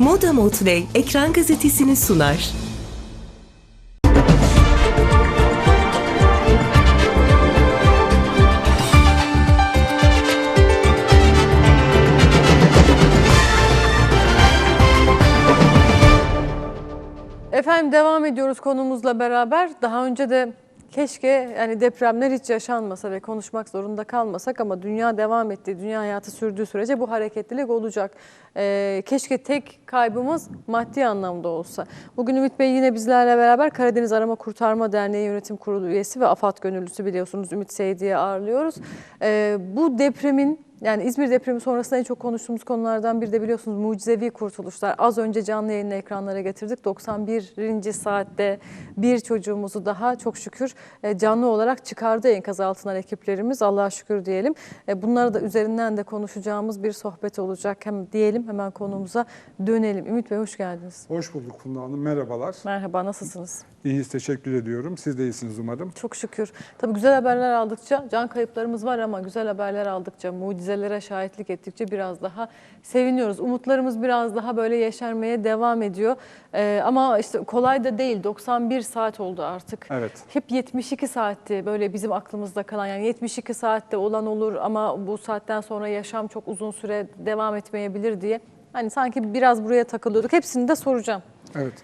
Moda Motley ekran gazetesini sunar. Efendim devam ediyoruz konumuzla beraber. Daha önce de keşke yani depremler hiç yaşanmasa ve konuşmak zorunda kalmasak ama dünya devam ettiği, dünya hayatı sürdüğü sürece bu hareketlilik olacak. Ee, keşke tek kaybımız maddi anlamda olsa. Bugün Ümit Bey yine bizlerle beraber Karadeniz Arama Kurtarma Derneği Yönetim Kurulu üyesi ve AFAD gönüllüsü biliyorsunuz Ümit Seydi'yi ağırlıyoruz. Ee, bu depremin yani İzmir depremi sonrasında en çok konuştuğumuz konulardan biri de biliyorsunuz mucizevi kurtuluşlar. Az önce canlı yayını ekranlara getirdik. 91. saatte bir çocuğumuzu daha çok şükür e, canlı olarak çıkardı enkaz altından ekiplerimiz. Allah'a şükür diyelim. E, Bunları da üzerinden de konuşacağımız bir sohbet olacak. Hem diyelim hemen konumuza dönelim. Ümit Bey hoş geldiniz. Hoş bulduk Funda Hanım. Merhabalar. Merhaba nasılsınız? İyiyiz. Teşekkür ediyorum. Siz de iyisiniz umarım. Çok şükür. Tabii güzel haberler aldıkça, can kayıplarımız var ama güzel haberler aldıkça, mucizelere şahitlik ettikçe biraz daha seviniyoruz. Umutlarımız biraz daha böyle yeşermeye devam ediyor. Ee, ama işte kolay da değil. 91 saat oldu artık. Evet. Hep 72 saatti böyle bizim aklımızda kalan yani 72 saatte olan olur ama bu saatten sonra yaşam çok uzun süre devam etmeyebilir diye. Hani sanki biraz buraya takılıyorduk. Hepsini de soracağım. Evet.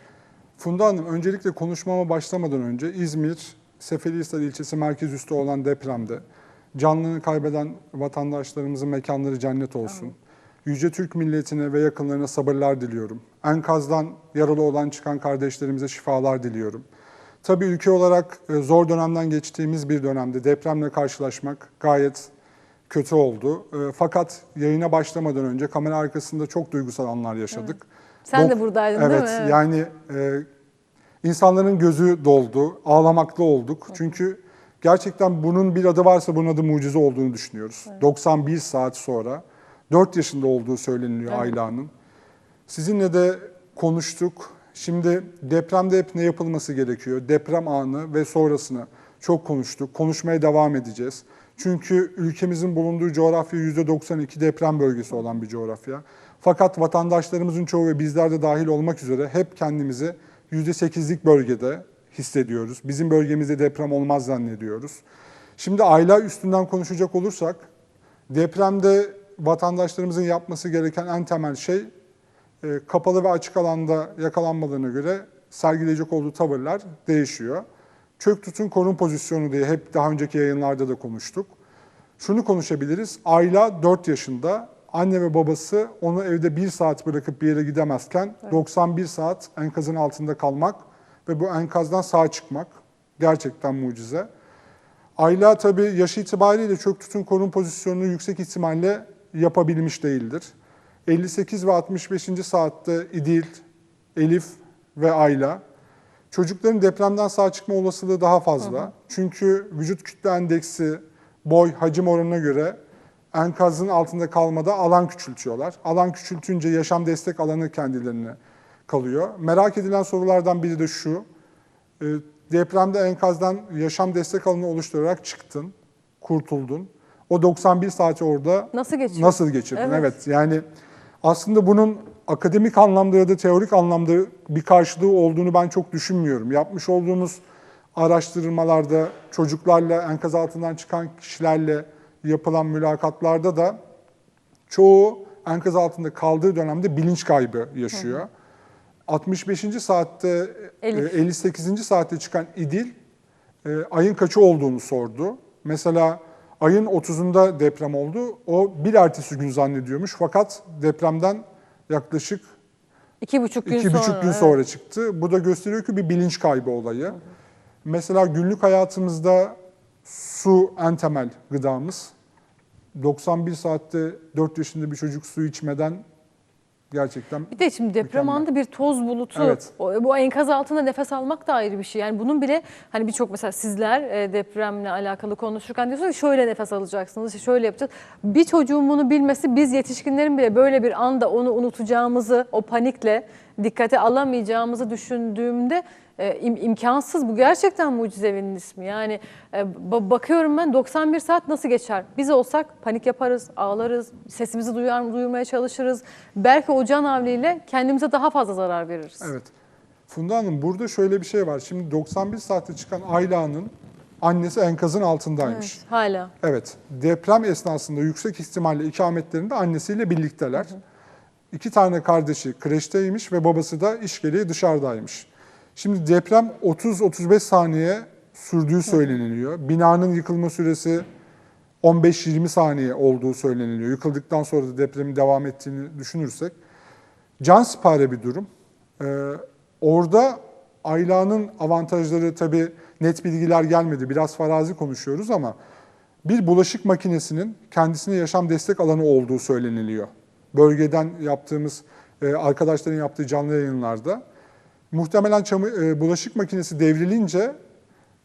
Funda Hanım öncelikle konuşmama başlamadan önce İzmir, Seferihisar ilçesi merkez üstü olan depremde canlını kaybeden vatandaşlarımızın mekanları cennet olsun. Yüce Türk milletine ve yakınlarına sabırlar diliyorum. Enkazdan yaralı olan çıkan kardeşlerimize şifalar diliyorum. Tabii ülke olarak e, zor dönemden geçtiğimiz bir dönemde depremle karşılaşmak gayet kötü oldu. E, Fakat yayına başlamadan önce kamera arkasında çok duygusal anlar yaşadık. Sen de Dok- buradaydın değil evet, mi? Evet. Yani e, insanların gözü doldu, ağlamaklı olduk. Çünkü gerçekten bunun bir adı varsa bunun adı mucize olduğunu düşünüyoruz. 91 saat sonra 4 yaşında olduğu söyleniliyor Evet. Ayla'nın. Sizinle de konuştuk. Şimdi depremde hep ne yapılması gerekiyor? Deprem anı ve sonrasını çok konuştuk. Konuşmaya devam edeceğiz. Çünkü ülkemizin bulunduğu coğrafya %92 deprem bölgesi olan bir coğrafya. Fakat vatandaşlarımızın çoğu ve bizler de dahil olmak üzere hep kendimizi %8'lik bölgede hissediyoruz. Bizim bölgemizde deprem olmaz zannediyoruz. Şimdi aylar üstünden konuşacak olursak depremde vatandaşlarımızın yapması gereken en temel şey e, kapalı ve açık alanda yakalanmalarına göre sergileyecek olduğu tavırlar değişiyor. Çök tutun korun pozisyonu diye hep daha önceki yayınlarda da konuştuk. Şunu konuşabiliriz. Ayla 4 yaşında anne ve babası onu evde 1 saat bırakıp bir yere gidemezken 91 saat enkazın altında kalmak ve bu enkazdan sağ çıkmak gerçekten mucize. Ayla tabii yaş itibariyle çök tutun korun pozisyonunu yüksek ihtimalle yapabilmiş değildir. 58 ve 65. saatte İdil, Elif ve Ayla. Çocukların depremden sağ çıkma olasılığı daha fazla. Çünkü vücut kütle endeksi, boy, hacim oranına göre enkazın altında kalmada alan küçültüyorlar. Alan küçültünce yaşam destek alanı kendilerine kalıyor. Merak edilen sorulardan biri de şu. E, Depremde enkazdan yaşam destek alanı oluşturarak çıktın, kurtuldun. O 91 saati orada Nasıl geçiyor? nasıl geçirdin? Evet. Evet. Yani aslında bunun akademik anlamda ya da teorik anlamda bir karşılığı olduğunu ben çok düşünmüyorum. Yapmış olduğumuz araştırmalarda çocuklarla enkaz altından çıkan kişilerle yapılan mülakatlarda da çoğu enkaz altında kaldığı dönemde bilinç kaybı yaşıyor. 65. saatte, Elif. e, 58. saatte çıkan İdil e, ayın kaçı olduğunu sordu. Mesela ayın 30'unda deprem oldu. O bir ertesi gün zannediyormuş. Fakat depremden yaklaşık İki buçuk gün iki sonra. buçuk gün evet. sonra çıktı. Bu da gösteriyor ki bir bilinç kaybı olayı. Mesela günlük hayatımızda su en temel gıdamız. 91 saatte 4 yaşında bir çocuk su içmeden gerçekten Bir de şimdi deprem Mükemmel. anında bir toz bulutu. Evet. Bu enkaz altında nefes almak da ayrı bir şey. Yani bunun bile hani birçok mesela sizler e, depremle alakalı konuşurken diyorsunuz şöyle nefes alacaksınız, şöyle yapacağız. Bir çocuğun bunu bilmesi biz yetişkinlerin bile böyle bir anda onu unutacağımızı o panikle dikkate alamayacağımızı düşündüğümde e, im- imkansız. Bu gerçekten mucizevinin ismi. Yani e, ba- bakıyorum ben 91 saat nasıl geçer? Biz olsak panik yaparız, ağlarız, sesimizi duyar, duyurmaya çalışırız. Belki o can havliyle kendimize daha fazla zarar veririz. Evet. Funda Hanım burada şöyle bir şey var. Şimdi 91 saatte çıkan Ayla'nın annesi enkazın altındaymış. Evet, hala. Evet. Deprem esnasında yüksek ihtimalle ikametlerinde annesiyle birlikteler. İki tane kardeşi kreşteymiş ve babası da iş gereği dışarıdaymış. Şimdi deprem 30-35 saniye sürdüğü söyleniliyor. Binanın yıkılma süresi 15-20 saniye olduğu söyleniliyor. Yıkıldıktan sonra da depremin devam ettiğini düşünürsek. Can sipare bir durum. Ee, orada Ayla'nın avantajları tabii net bilgiler gelmedi. Biraz farazi konuşuyoruz ama bir bulaşık makinesinin kendisine yaşam destek alanı olduğu söyleniliyor. Bölgeden yaptığımız, e, arkadaşların yaptığı canlı yayınlarda. Muhtemelen çamı- e, bulaşık makinesi devrilince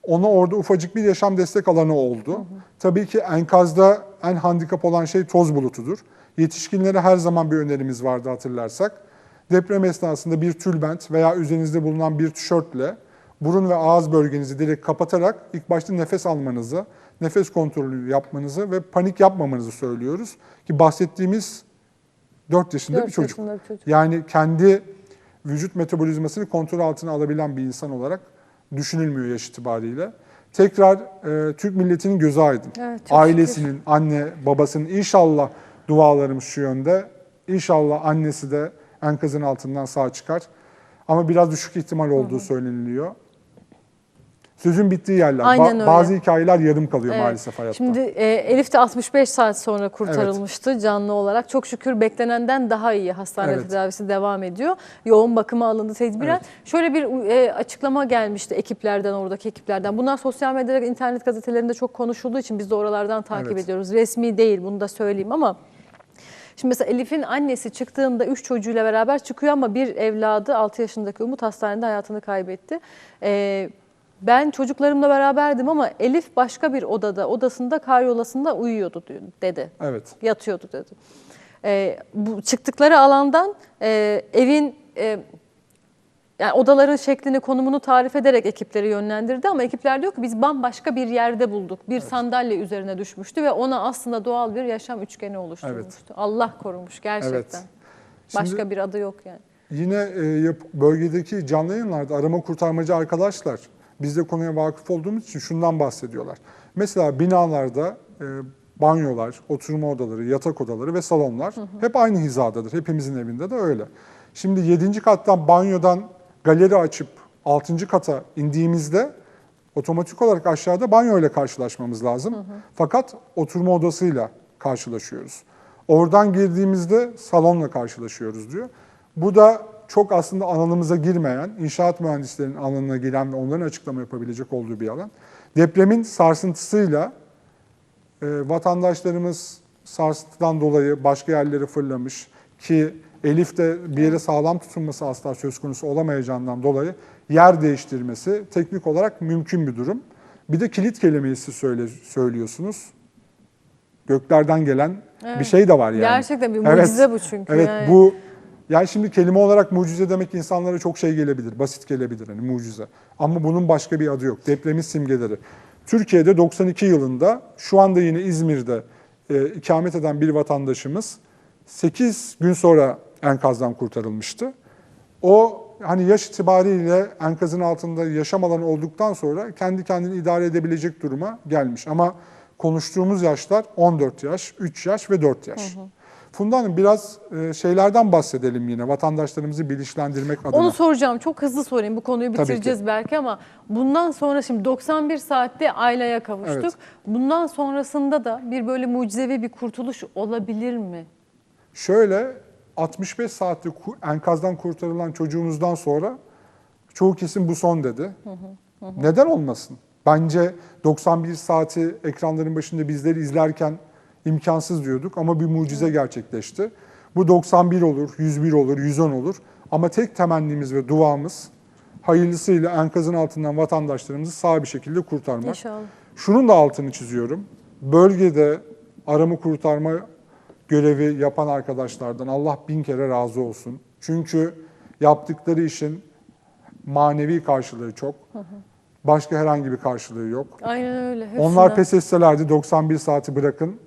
ona orada ufacık bir yaşam destek alanı oldu. Tabii ki enkazda en handikap olan şey toz bulutudur. Yetişkinlere her zaman bir önerimiz vardı hatırlarsak. Deprem esnasında bir tülbent veya üzerinizde bulunan bir tişörtle burun ve ağız bölgenizi direkt kapatarak ilk başta nefes almanızı, nefes kontrolü yapmanızı ve panik yapmamanızı söylüyoruz. Ki bahsettiğimiz 4 yaşında Dört bir çocuk. yaşında bir çocuk. Yani kendi vücut metabolizmasını kontrol altına alabilen bir insan olarak düşünülmüyor yaş itibariyle. Tekrar e, Türk milletinin gözü aydın. Evet, Ailesinin, anne, babasının inşallah dualarımız şu yönde. İnşallah annesi de enkazın altından sağ çıkar. Ama biraz düşük ihtimal olduğu söyleniliyor. Sözün bittiği yerler. Aynen öyle. Bazı hikayeler yarım kalıyor Evet. maalesef hayatta. Şimdi e, Elif de 65 saat sonra kurtarılmıştı canlı olarak. Çok şükür beklenenden daha iyi hastane Evet. tedavisi devam ediyor. Yoğun bakıma alındı tedbiren. Evet. Şöyle bir e, açıklama gelmişti ekiplerden, oradaki ekiplerden. Bunlar sosyal medyada, internet gazetelerinde çok konuşulduğu için biz de oralardan takip Evet. ediyoruz. Resmi değil bunu da söyleyeyim ama Şimdi mesela Elif'in annesi çıktığında 3 çocuğuyla beraber çıkıyor ama bir evladı 6 yaşındaki Umut hastanede hayatını kaybetti. Ee, ben çocuklarımla beraberdim ama Elif başka bir odada, odasında karyolasında uyuyordu dedi. Evet. Yatıyordu dedi. Ee, bu çıktıkları alandan e, evin e, yani odaların şeklini, konumunu tarif ederek ekipleri yönlendirdi ama ekipler diyor ki biz bambaşka bir yerde bulduk. Bir sandalye üzerine düşmüştü ve ona aslında doğal bir yaşam üçgeni oluşturmuştu. Allah korumuş gerçekten. Şimdi- Başka bir adı yok yani. Yine e, bölgedeki canlı yayınlarda arama kurtarmacı arkadaşlar biz de konuya vakıf olduğumuz için şundan bahsediyorlar. Mesela binalarda e, banyolar, oturma odaları, yatak odaları ve salonlar hep aynı hizadadır. Hepimizin evinde de öyle. Şimdi 7. kattan banyodan galeri açıp 6. kata indiğimizde otomatik olarak aşağıda banyo ile karşılaşmamız lazım. Fakat oturma odasıyla karşılaşıyoruz. Oradan girdiğimizde salonla karşılaşıyoruz diyor. Bu da çok aslında alanımıza girmeyen, inşaat mühendislerinin alanına giren ve onların açıklama yapabilecek olduğu bir alan. Depremin sarsıntısıyla e, vatandaşlarımız sarsıntıdan dolayı başka yerlere fırlamış ki Elif de bir yere sağlam tutunması asla söz konusu olamayacağından dolayı yer değiştirmesi teknik olarak mümkün bir durum. Bir de kilit kelimesi söyle, söylüyorsunuz. Göklerden gelen bir şey de var yani. Gerçekten bir Evet. mucize bu çünkü. Evet yani. bu yani şimdi kelime olarak mucize demek insanlara çok şey gelebilir, basit gelebilir hani mucize. Ama bunun başka bir adı yok. Depremin simgeleri. Türkiye'de 92 yılında şu anda yine İzmir'de e, ikamet eden bir vatandaşımız 8 gün sonra enkazdan kurtarılmıştı. O hani yaş itibariyle enkazın altında yaşam alanı olduktan sonra kendi kendini idare edebilecek duruma gelmiş. Ama konuştuğumuz yaşlar 14 yaş, 3 yaş ve 4 yaş. Funda Hanım biraz e, şeylerden bahsedelim yine vatandaşlarımızı bilinçlendirmek adına. Onu soracağım. Çok hızlı sorayım. Bu konuyu bitireceğiz belki ama bundan sonra şimdi 91 saatte Ayla'ya kavuştuk. Evet. Bundan sonrasında da bir böyle mucizevi bir kurtuluş olabilir mi? Şöyle 65 saatte enkazdan kurtarılan çocuğumuzdan sonra çoğu kesim bu son dedi. Neden olmasın? Bence 91 saati ekranların başında bizleri izlerken imkansız diyorduk ama bir mucize gerçekleşti. Bu 91 olur, 101 olur, 110 olur ama tek temennimiz ve duamız hayırlısıyla enkazın altından vatandaşlarımızı sağ bir şekilde kurtarmak. İnşallah. Şunun da altını çiziyorum. Bölgede arama kurtarma görevi yapan arkadaşlardan Allah bin kere razı olsun. Çünkü Yaptıkları işin manevi karşılığı çok. Başka herhangi bir karşılığı yok. Aynen öyle. hepsinden. Onlar pes etselerdi 91 saati bırakın.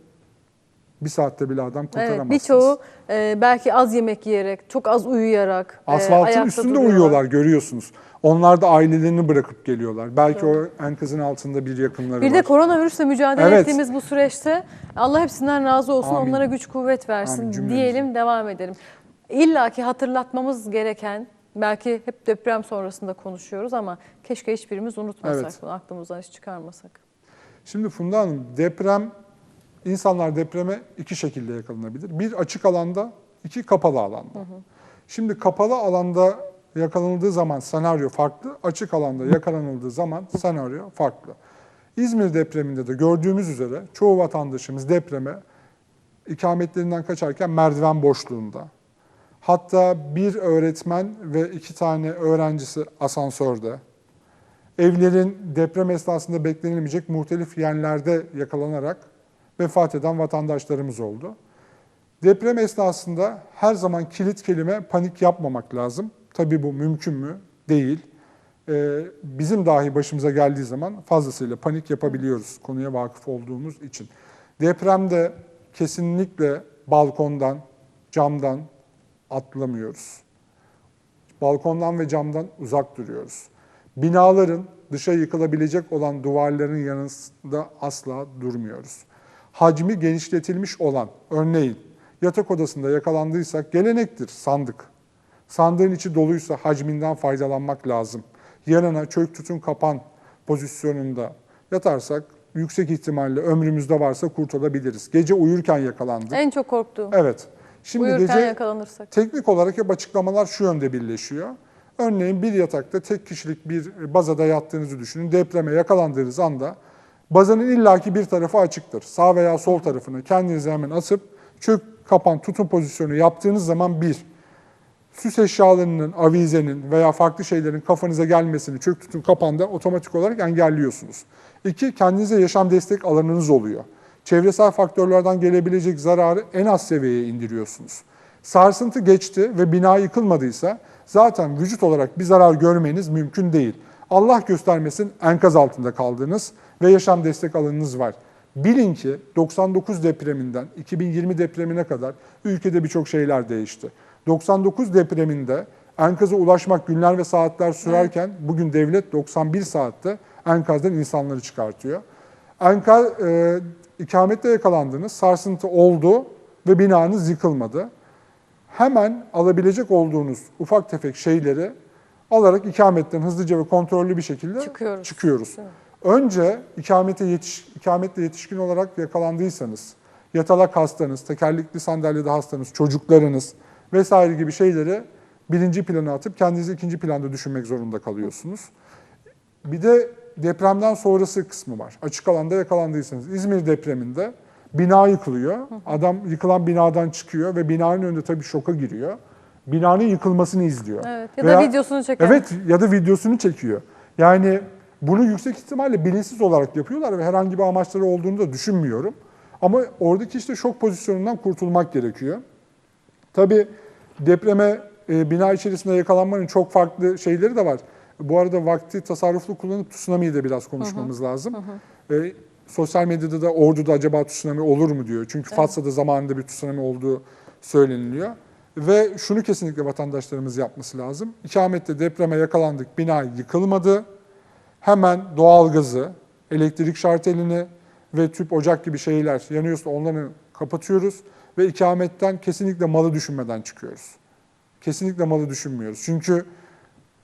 Bir saatte bile adam Evet, kurtaramazsınız. birçoğu e, belki az yemek yiyerek, çok az uyuyarak, e, Asfaltın ayakta üstünde duruyorlar. uyuyorlar görüyorsunuz. Onlar da ailelerini bırakıp geliyorlar. Belki o enkazın altında bir yakınları Bir var. de koronavirüsle mücadele Evet. ettiğimiz bu süreçte Allah hepsinden razı olsun, Amin. onlara güç kuvvet versin Amin, diyelim, devam edelim. İlla ki hatırlatmamız gereken, belki hep deprem sonrasında konuşuyoruz ama keşke hiçbirimiz unutmasak, Evet. bunu aklımızdan hiç çıkarmasak. Şimdi Funda Hanım deprem, insanlar depreme iki şekilde yakalanabilir. Bir açık alanda, iki kapalı alanda. Şimdi kapalı alanda yakalanıldığı zaman senaryo farklı, açık alanda yakalanıldığı zaman senaryo farklı. İzmir depreminde de gördüğümüz üzere çoğu vatandaşımız depreme ikametlerinden kaçarken merdiven boşluğunda. Hatta bir öğretmen ve iki tane öğrencisi asansörde. Evlerin deprem esnasında beklenilemeyecek muhtelif yerlerde yakalanarak vefat eden vatandaşlarımız oldu. Deprem esnasında her zaman kilit kelime panik yapmamak lazım. Tabii bu mümkün mü? Değil. Ee, bizim dahi başımıza geldiği zaman fazlasıyla panik yapabiliyoruz konuya vakıf olduğumuz için. Depremde kesinlikle balkondan, camdan atlamıyoruz. Balkondan ve camdan uzak duruyoruz. Binaların dışa yıkılabilecek olan duvarların yanında asla durmuyoruz. Hacmi genişletilmiş olan, örneğin yatak odasında yakalandıysak gelenektir sandık. Sandığın içi doluysa hacminden faydalanmak lazım. Yanına çök tutun kapan pozisyonunda yatarsak yüksek ihtimalle ömrümüzde varsa kurtulabiliriz. Gece uyurken yakalandık. En çok korktuğum, Evet. Şimdi uyurken gece yakalanırsak. Teknik olarak hep açıklamalar şu yönde birleşiyor. Örneğin bir yatakta tek kişilik bir bazada yattığınızı düşünün. Depreme yakalandığınız anda bazanın illaki bir tarafı açıktır. Sağ veya sol tarafını kendinize hemen asıp çök kapan tutun pozisyonu yaptığınız zaman bir, süs eşyalarının, avizenin veya farklı şeylerin kafanıza gelmesini çök tutun kapanda otomatik olarak engelliyorsunuz. İki, kendinize yaşam destek alanınız oluyor. Çevresel faktörlerden gelebilecek zararı en az seviyeye indiriyorsunuz. Sarsıntı geçti ve bina yıkılmadıysa zaten vücut olarak bir zarar görmeniz mümkün değil. Allah göstermesin enkaz altında kaldınız ve yaşam destek alanınız var. Bilin ki 99 depreminden 2020 depremine kadar ülkede birçok şeyler değişti. 99 depreminde enkaza ulaşmak günler ve saatler sürerken bugün devlet 91 saatte enkazdan insanları çıkartıyor. Enkaz e, ikamette yakalandınız, sarsıntı oldu ve binanız yıkılmadı. Hemen alabilecek olduğunuz ufak tefek şeyleri alarak ikametten hızlıca ve kontrollü bir şekilde Çıkıyoruz. çıkıyoruz. Mi? Önce ikamete yetiş, ikametle yetişkin olarak yakalandıysanız, yatalak hastanız, tekerlekli sandalyede hastanız, çocuklarınız vesaire gibi şeyleri birinci plana atıp kendinizi ikinci planda düşünmek zorunda kalıyorsunuz. Bir de depremden sonrası kısmı var. Açık alanda yakalandıysanız. İzmir depreminde bina yıkılıyor. Adam yıkılan binadan çıkıyor ve binanın önünde tabii şoka giriyor. Binanın yıkılmasını izliyor. Evet, ya da Veya- videosunu çeken. Evet ya da videosunu çekiyor. Yani bunu yüksek ihtimalle bilinçsiz olarak yapıyorlar ve herhangi bir amaçları olduğunu da düşünmüyorum. Ama oradaki işte şok pozisyonundan kurtulmak gerekiyor. Tabii depreme e, bina içerisinde yakalanmanın çok farklı şeyleri de var. Bu arada vakti tasarruflu kullanıp tsunami'yi de biraz konuşmamız lazım. E, sosyal medyada da Ordu'da acaba tsunami olur mu diyor. Çünkü Fatsa'da zamanında bir tsunami olduğu söyleniliyor. Ve şunu kesinlikle vatandaşlarımız yapması lazım. İkamette depreme yakalandık, bina yıkılmadı. Hemen doğalgazı, elektrik şartelini ve tüp ocak gibi şeyler yanıyorsa onları kapatıyoruz ve ikametten kesinlikle malı düşünmeden çıkıyoruz. Kesinlikle malı düşünmüyoruz. Çünkü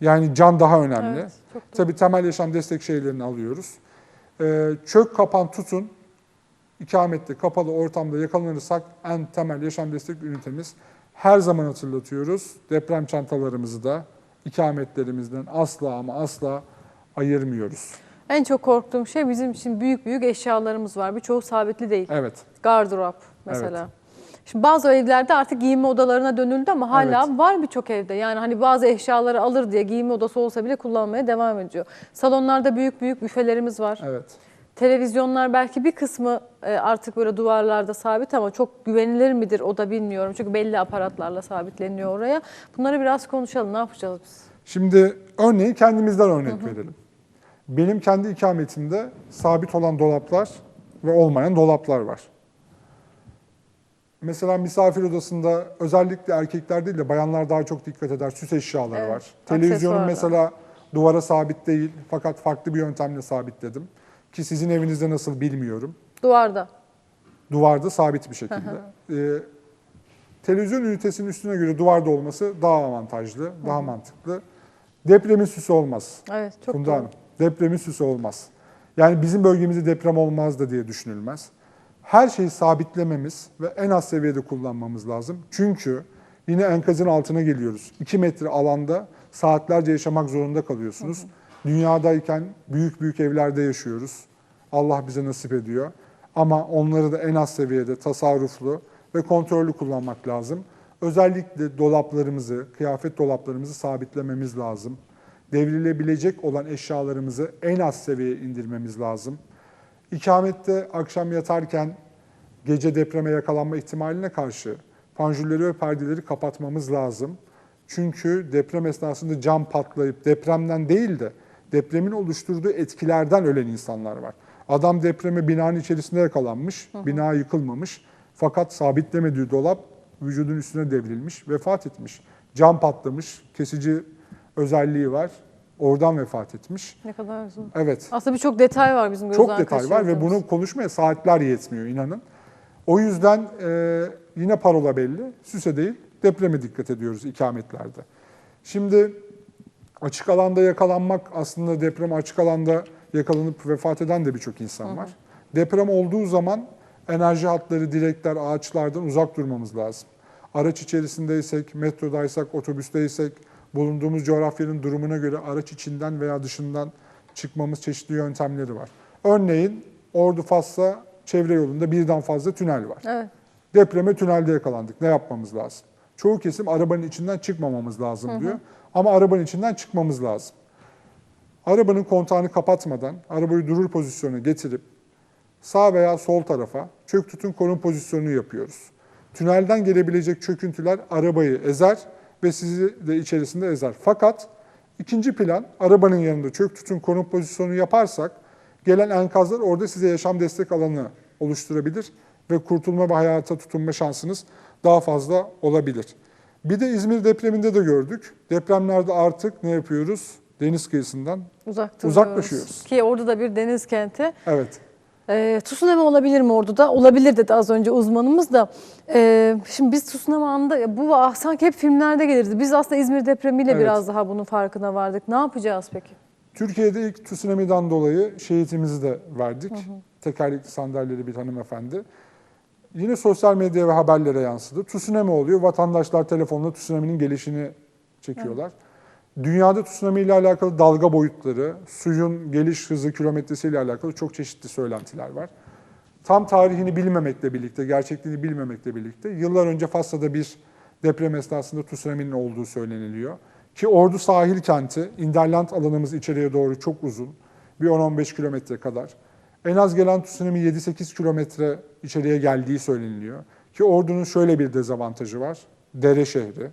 yani can daha önemli. Evet. Tabii temel yaşam destek şeylerini alıyoruz. Ee, çök kapan tutun. İkamette kapalı ortamda yakalanırsak en temel yaşam destek ünitemiz. Her zaman hatırlatıyoruz. Deprem çantalarımızı da ikametlerimizden asla ama asla ayırmıyoruz. En çok korktuğum şey bizim için büyük büyük eşyalarımız var. Birçoğu sabitli değil. Evet. Gardırop mesela. Şimdi bazı evlerde artık giyinme odalarına dönüldü ama hala Evet. var birçok evde. Yani hani bazı eşyaları alır diye giyinme odası olsa bile kullanmaya devam ediyor. Salonlarda büyük büyük büfelerimiz var. Evet. televizyonlar belki bir kısmı e, artık böyle duvarlarda sabit ama çok güvenilir midir o da bilmiyorum. Çünkü belli aparatlarla sabitleniyor oraya. Bunları biraz konuşalım. Ne yapacağız biz? Şimdi örneği kendimizden örnek verelim. Benim kendi ikametimde sabit olan dolaplar ve olmayan dolaplar var. Mesela misafir odasında özellikle erkekler değil de bayanlar daha çok dikkat eder. Süs eşyaları Evet, var. Aksesuarlar. mesela duvara sabit değil fakat farklı bir yöntemle sabitledim. Ki sizin evinizde nasıl bilmiyorum. Duvarda. Duvarda sabit bir şekilde. Ee, televizyon ünitesinin üstüne göre duvarda olması daha avantajlı, daha mantıklı. Depremin süsü olmaz. Evet çok Funda doğru. Hanım, depremin süsü olmaz. Yani bizim bölgemizde deprem olmaz da diye düşünülmez. Her şeyi sabitlememiz ve en az seviyede kullanmamız lazım. Çünkü yine enkazın altına geliyoruz. 2 metre alanda saatlerce yaşamak zorunda kalıyorsunuz. Dünyadayken büyük büyük evlerde yaşıyoruz. Allah bize nasip ediyor. Ama onları da en az seviyede tasarruflu ve kontrollü kullanmak lazım. Özellikle dolaplarımızı, kıyafet dolaplarımızı sabitlememiz lazım. Devrilebilecek olan eşyalarımızı en az seviyeye indirmemiz lazım. İkamette akşam yatarken gece depreme yakalanma ihtimaline karşı panjurları ve perdeleri kapatmamız lazım. Çünkü deprem esnasında cam patlayıp depremden değil de depremin oluşturduğu etkilerden ölen insanlar var. Adam depreme binanın içerisinde yakalanmış, bina yıkılmamış fakat sabitlemediği dolap vücudun üstüne devrilmiş, vefat etmiş. Cam patlamış, kesici özelliği var, oradan vefat etmiş. Ne kadar zor. Evet. Aslında birçok detay var bizim gözden Çok detay var ve bunu konuşmaya saatler yetmiyor inanın. O yüzden e, yine parola belli. Süse değil, depreme dikkat ediyoruz ikametlerde. Şimdi açık alanda yakalanmak aslında deprem açık alanda yakalanıp vefat eden de birçok insan var. Deprem olduğu zaman enerji hatları, direkler, ağaçlardan uzak durmamız lazım. Araç içerisindeysek, metrodaysak, otobüsteysek, bulunduğumuz coğrafyanın durumuna göre araç içinden veya dışından çıkmamız çeşitli yöntemleri var. Örneğin Ordu Fas'ta çevre yolunda birden fazla tünel var. Evet. Depreme tünelde yakalandık. Ne yapmamız lazım? Çoğu kesim arabanın içinden çıkmamamız lazım diyor. Ama arabanın içinden çıkmamız lazım. Arabanın kontağını kapatmadan arabayı durur pozisyona getirip sağ veya sol tarafa çök tutun korun pozisyonunu yapıyoruz. Tünelden gelebilecek çöküntüler arabayı ezer ve sizi de içerisinde ezer. Fakat ikinci plan arabanın yanında çök tutun korun pozisyonu yaparsak gelen enkazlar orada size yaşam destek alanı oluşturabilir ve kurtulma ve hayata tutunma şansınız daha fazla olabilir. Bir de İzmir depreminde de gördük. Depremlerde artık ne yapıyoruz? Deniz kıyısından Uzak Uzaklaşıyoruz. Ki orada da bir deniz kenti. evet E, tsunami olabilir mi orada? Olabilir dedi az önce uzmanımız da. E, şimdi biz tsunami anında bu ah, sanki hep filmlerde gelirdi. Biz aslında İzmir depremiyle Evet. biraz daha bunun farkına vardık. Ne yapacağız peki? Türkiye'de ilk tsunami'den dolayı şehitimizi de verdik. Tekerlekli sandalyeli bir hanımefendi. Yine sosyal medya ve haberlere yansıdı. Tsunami oluyor. Vatandaşlar telefonla tsunami'nin gelişini çekiyorlar. Dünyada tsunami ile alakalı dalga boyutları, suyun geliş hızı kilometresiyle alakalı çok çeşitli söylentiler var. Tam tarihini bilmemekle birlikte, gerçekliğini bilmemekle birlikte yıllar önce Fas'ta bir deprem esnasında tsunami'nin olduğu söyleniliyor. Ki Ordu sahil kenti, Interland alanımız içeriye doğru çok uzun. Bir 10-15 kilometre kadar. En az gelen tsunami 7-8 kilometre içeriye geldiği söyleniliyor. Ki Ordu'nun şöyle bir dezavantajı var. Dere şehri.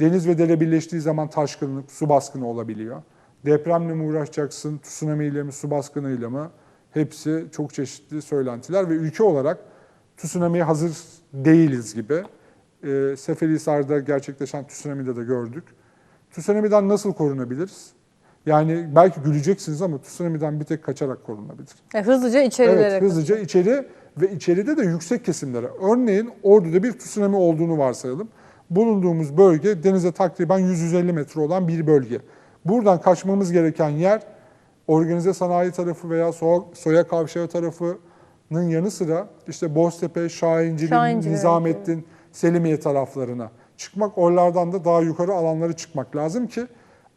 Deniz ve dere birleştiği zaman taşkınlık, su baskını olabiliyor. Depremle mi uğraşacaksın, tsunami ile mi, su baskınıyla mı? Hepsi çok çeşitli söylentiler ve ülke olarak tsunami'ye hazır değiliz gibi. E, Seferihisar'da gerçekleşen tsunami'de de gördük. Tsunami'den nasıl korunabiliriz? Yani belki güleceksiniz ama tsunami'den bir tek kaçarak korunabilir. E, hızlıca içerilere. Evet, hızlıca içeri ve içeride de yüksek kesimlere. Örneğin Ordu'da bir tsunami olduğunu varsayalım. Bulunduğumuz bölge denize takriben 100-150 metre olan bir bölge. Buradan kaçmamız gereken yer organize sanayi tarafı veya Soya, Soya Kavşağı tarafının yanı sıra işte Boztepe, Şahincili, Şahincili, Nizamettin, Selimiye taraflarına çıkmak. Oralardan da daha yukarı alanlara çıkmak lazım ki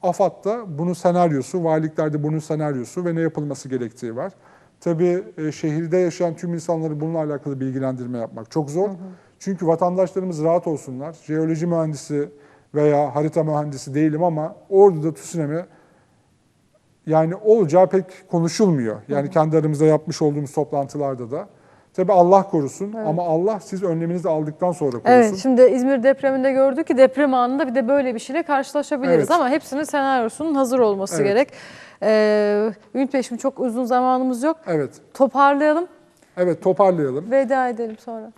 AFAD'da bunun senaryosu, valiliklerde bunun senaryosu ve ne yapılması gerektiği var. Tabii e, şehirde yaşayan tüm insanları bununla alakalı bilgilendirme yapmak çok zor. Çünkü vatandaşlarımız rahat olsunlar. Jeoloji mühendisi veya harita mühendisi değilim ama Ordu'da tsunami yani olacağı pek konuşulmuyor. Yani kendi aramızda yapmış olduğumuz toplantılarda da. Tabii Allah korusun ama Allah siz önleminizi aldıktan sonra korusun. Evet, şimdi İzmir depreminde gördük ki deprem anında bir de böyle bir şeyle karşılaşabiliriz. Evet. Ama hepsinin senaryosunun hazır olması Evet. gerek. Ee, Ümit Bey şimdi çok uzun zamanımız yok. Evet. Toparlayalım, Evet toparlayalım. veda edelim sonra.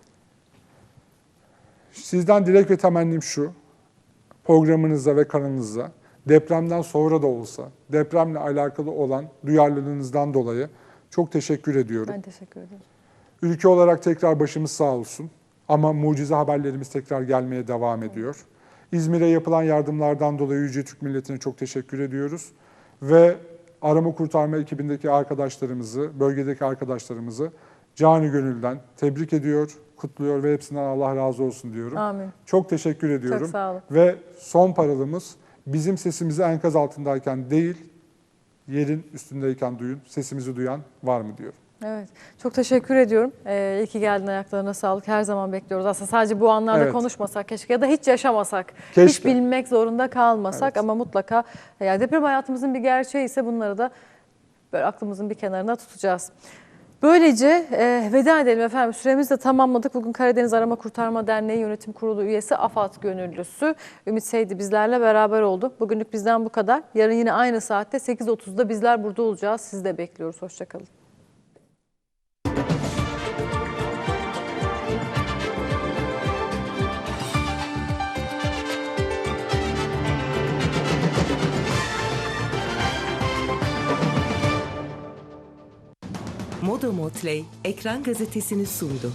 Sizden dilek ve temennim şu. Programınıza ve kanalınıza depremden sonra da olsa depremle alakalı olan duyarlılığınızdan dolayı çok teşekkür ediyorum. Ben teşekkür ederim. Ülke olarak tekrar başımız sağ olsun. Ama mucize haberlerimiz tekrar gelmeye devam ediyor. İzmir'e yapılan yardımlardan dolayı Yüce Türk milletine çok teşekkür ediyoruz. Ve arama kurtarma ekibindeki arkadaşlarımızı, bölgedeki arkadaşlarımızı canı gönülden tebrik ediyor, kutluyor ve hepsinden Allah razı olsun diyorum. Amin. Çok teşekkür ediyorum. Çok sağ olun. Ve son paralımız bizim sesimizi enkaz altındayken değil, yerin üstündeyken duyun, sesimizi duyan var mı diyorum. Evet, çok teşekkür ediyorum. Ee, iyi ki geldin ayaklarına sağlık. Her zaman bekliyoruz. Aslında sadece bu anlarda Evet. konuşmasak keşke ya da hiç yaşamasak. Hiç Keşke. bilmek zorunda kalmasak Evet. ama mutlaka yani deprem hayatımızın bir gerçeği ise bunları da böyle aklımızın bir kenarına tutacağız. Böylece e, veda edelim efendim. Süremizi de tamamladık. Bugün Karadeniz Arama Kurtarma Derneği Yönetim Kurulu üyesi AFAD gönüllüsü Ümit Seydi bizlerle beraber oldu. Bugünlük bizden bu kadar. Yarın yine aynı saatte 8.30'da bizler burada olacağız. Sizi de bekliyoruz. Hoşçakalın. Moda Motley ekran gazetesini sundu.